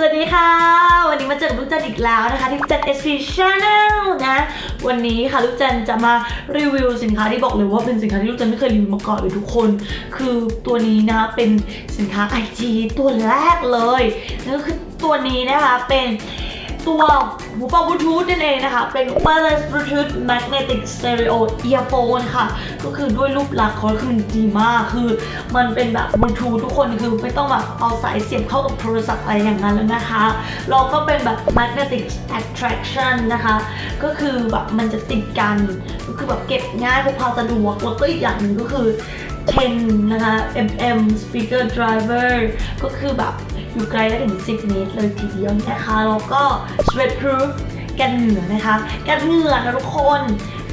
สวัสดีค่ะ วันนี้มาเจอกับลูกจันอีกแล้วนะคะ ที่จัน SP Channel นะ วันนี้ค่ะลูกจันจะมารีวิวสินค้าที่บอกเลยว่าเป็นสินค้าที่ลูกจันไม่เคยรีวิวมาก่อนเลยทุกคน คือตัวนี้นะคะเป็นสินค้า IG ตัวแรกเลยนั่นก็คือตัวนี้นะคะเป็น ตัวหูฟังบลูทูธนั่นเองนะคะ เป็น wireless bluetooth magnetic stereo earphone ค่ะ ก็คือด้วยรูปลักษณ์เขาคือมันดีมาก คือมันเป็นแบบบลูทูธทุกคนคือไม่ต้องแบบเอาสายเสียบเข้ากับโทรศัพท์อะไรอย่างนั้นแล้วนะคะ เราก็เป็นแบบ magnetic attraction นะคะ ก็คือแบบมันจะติดกัน ก็คือแบบเก็บง่ายพกพาสะดวก แล้วก็อีกอย่างหนึ่งก็คือ10นะคะ mm speaker driver ก็คือแบบ อยู่ไกลได้ถึง 10 เมตรเลยทีเดียวนะคะแล้วก็ sweat proof กันเหงื่อนะคะ กันเหงื่อนะทุกคน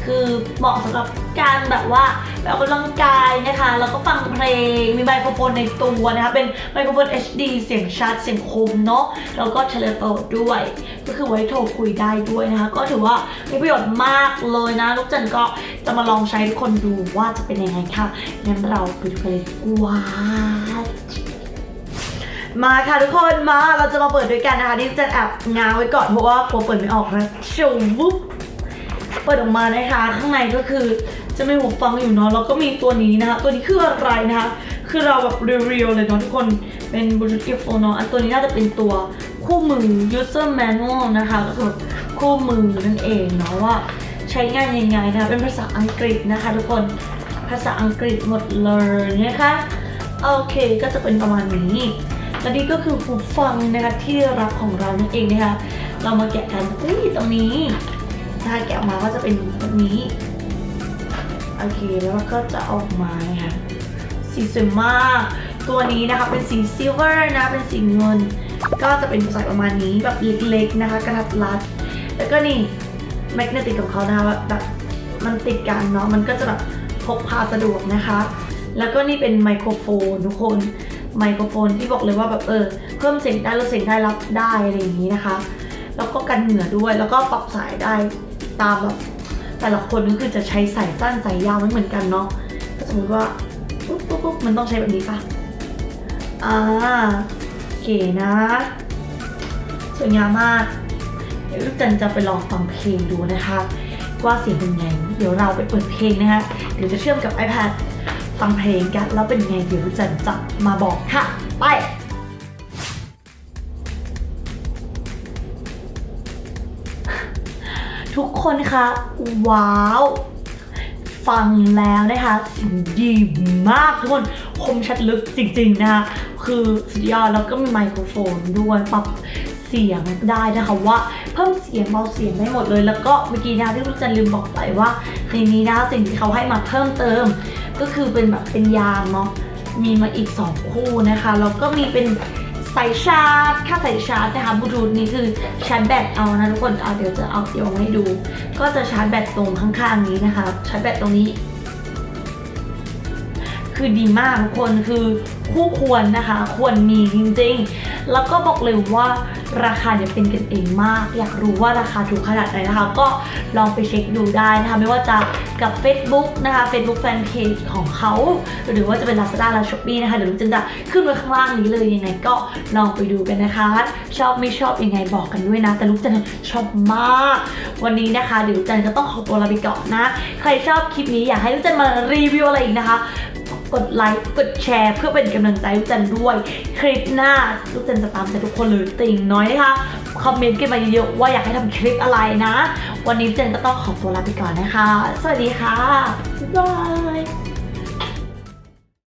คือเหมาะสำหรับการแบบว่าไปออกกำลังกายนะคะ แล้วก็ฟังเพลง มีไมโครโฟนในตัวนะคะ เป็นไมโครโฟน HD เสียงชัด เสียงคมเนาะ แล้วก็เทเลโฟนด้วย ก็คือไว้โทรคุยได้ด้วยนะคะ ก็ถือว่ามีประโยชน์มากเลยนะ ลูกจันก็จะมาลองใช้ทุกคนดูว่าจะเป็นยังไงค่ะ งั้นเราไปดูกันเลยดีกว่า มาค่ะทุกคนมาเราจะมาเปิดด้วยกันนะคะที่จะแอบงาไว้ก่อนเพราะว่ากลัวเปิดไม่ออกนะชูวุ๊บเปิดออกมานะคะ ข้างในก็คือจะมีหูฟังอยู่เนาะแล้วก็มีตัวนี้นะคะ ตัวนี้คืออะไรนะคะ คือเราแบบเรียวๆเลยเนาะทุกคนเป็น Bluetooth earphone เนาะอันตัวนี้น่าจะเป็นตัวคู่มือ user manual นะคะก็คือคู่มือนั่นเองเนาะว่าใช้งานยังไงนะคะเป็นภาษาอังกฤษนะคะ ทุกคนภาษาอังกฤษหมดเลยนะคะโอเคก็จะเป็นประมาณนี้ และนี่ก็คือหูฟังนะคะที่รักของเรานั่นเองนะคะ เรามาแกะกันอุ้ยตรงนี้นะคะแกะออกมาก็จะเป็นแบบนี้โอเคแล้วก็จะออกมานะคะสีสวยมาก ตัวนี้นะคะเป็นสีซิลเวอร์นะเป็นสีเงิน ก็จะเป็นใส่ประมาณนี้แบบเล็กๆนะคะ กระทัดรัด แล้วก็นี่แมกเนติกของเขานะคะแบบมันติดกันเนาะมันก็จะแบบพกพาสะดวกนะคะ แล้วก็นี่เป็นไมโครโฟนทุกคน ไมโครโฟนที่บอกเลยว่าแบบเออเพิ่มเสียงได้ลดเสียงได้รับได้อะไรอย่างนี้นะคะ แล้วก็กันเหงื่อด้วยแล้วก็ปรับสายได้ตามแบบแต่ละคนก็คือจะใช้สายสั้นสายยาวไม่เหมือนกันเนาะถ้าสมมติว่าปุ๊บปุ๊บปุ๊บมันต้องใช้แบบนี้ปะอ่าเก๋นะสวยงามมากเดี๋ยวลูกจันจะไปลองฟังเพลงดูนะคะ ว่าเสียงเป็นไงเดี๋ยวเราไปเปิดเพลงนะคะเดี๋ยวจะเชื่อมกับ iPad ฟังเพลงกัน แล้วเป็นไงเดี๋ยวจันจะมาบอกค่ะ ไปทุกคนคะ ว้าว ฟังแล้วนะคะสิ่งดีมากทุกคนคมชัดลึกจริง ๆ นะคะ คือสุดยอดแล้วก็มีไมโครโฟนด้วยปรับ เสียงได้นะคะว่าเพิ่มเสียงเบาเสียงได้หมดเลย แล้วก็เมื่อกี้นะที่ลูกจันลืมบอกไปว่าในนี้นะสิ่งที่เขาให้มาเพิ่มเติม ก็คือเป็นแบบเป็นยางเนาะมีมาอีก 2 คู่นะคะแล้วก็มีเป็นสายชาร์จค่าสายชาร์จนะคะบลูทูธนี่คือชาร์จแบตเอานะทุกคนเอาเดี๋ยวจะเอาเดี๋ยวเอาให้ดู ก็จะชาร์จแบตตรงข้างๆนี้นะคะชาร์จแบตตรงนี้ คือดีมากทุกคนคือคู่ควรนะคะ ควรมีจริงๆ แล้วก็บอกเลยว่า ราคาเนี่ยเป็นกันเองมาก อยากรู้ว่าราคาถูกขนาดไหนนะคะ ก็ลองไปเช็คดูได้นะคะไม่ว่าจะกับ Facebook นะคะ Facebook Fanpage ของเขา หรือว่าจะเป็น Lazada และ Shopee นะคะเดี๋ยวลูกจันจะขึ้นไว้ข้างล่างนี้เลยยังไงก็ลองไปดูกันนะคะ ชอบไม่ชอบยังไงบอกกันด้วยนะ แต่ลูกจันชอบมาก วันนี้นะคะเดี๋ยวจันก็ต้องขอตัวลาไปก่อนนะ ใครชอบคลิปนี้อยากให้ลูกจันมารีวิวอะไรอีกนะคะ กดไลค์กดแชร์ เพื่อเป็นกำลังใจลูกจันด้วย คลิปหน้าลูกจันจะตามใจทุกคนเลยติ่งน้อยนะคะคอมเมนต์กันมาเยอะๆว่าอยากให้ทำคลิปอะไรนะ วันนี้เจนก็ต้องขอตัวลาไปก่อนนะคะ สวัสดีค่ะบ๊ายบาย